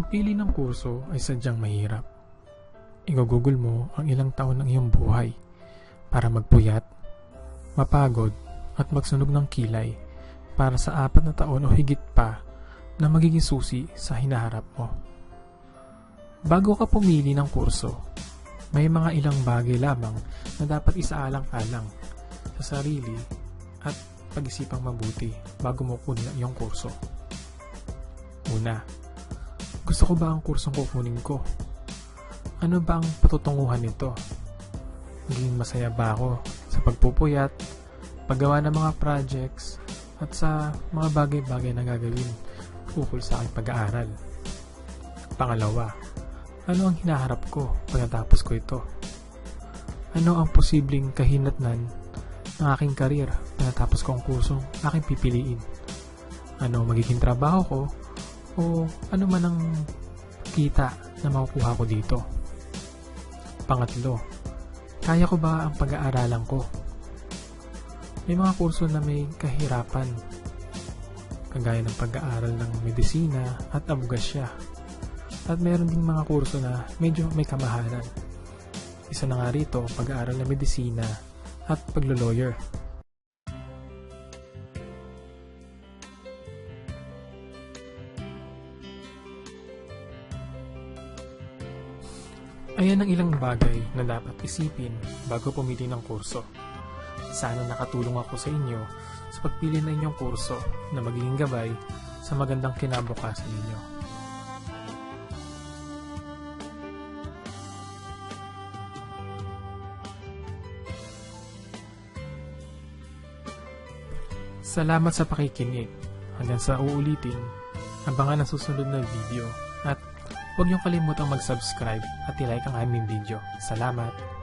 pagpili ng kurso ay sadyang mahirap. Igugugol mo ang ilang taon ng iyong buhay para magpuyat, mapagod at magsunog ng kilay para sa apat na taon o higit pa na magiging susi sa hinaharap mo. Bago ka pumili ng kurso, may mga ilang bagay lamang na dapat isaalang-alang sa sarili at pag-isipang mabuti bago mo kunin ang iyong kurso. Una, gusto ko ba ang kursong kukunin ko? Ano ba ang patutunguhan nito? Magiging masaya ba ako sa pagpupuyat, paggawa ng mga projects, at sa mga bagay-bagay na gagawin ukol sa aking pag-aaral? Pangalawa, ano ang hinaharap ko pagkatapos ko ito? Ano ang posibleng kahinatnan ng aking karir pagkatapos ko ang kursong aking pipiliin? Ano magiging trabaho ko o ano man ang kita na makukuha ko dito? Pangatlo, kaya ko ba ang pag-aaralan ko? May mga kurso na may kahirapan, kagaya ng pag-aaral ng medisina at abogasya. At meron ding mga kurso na medyo may kamahalan. Isa na nga rito, pag-aaral ng medisina at paglo-lawyer. Ayan ang ilang bagay na dapat isipin bago pumili ng kurso. Sana nakatulong ako sa inyo sa pagpili ng inyong kurso na magiging gabay sa magandang kinabukasan ninyo. Salamat sa pakikinig. Hanggang sa uulitin, abangan ang susunod na video huwag niyong kalimutang mag-subscribe at i-like ang aming video. Salamat!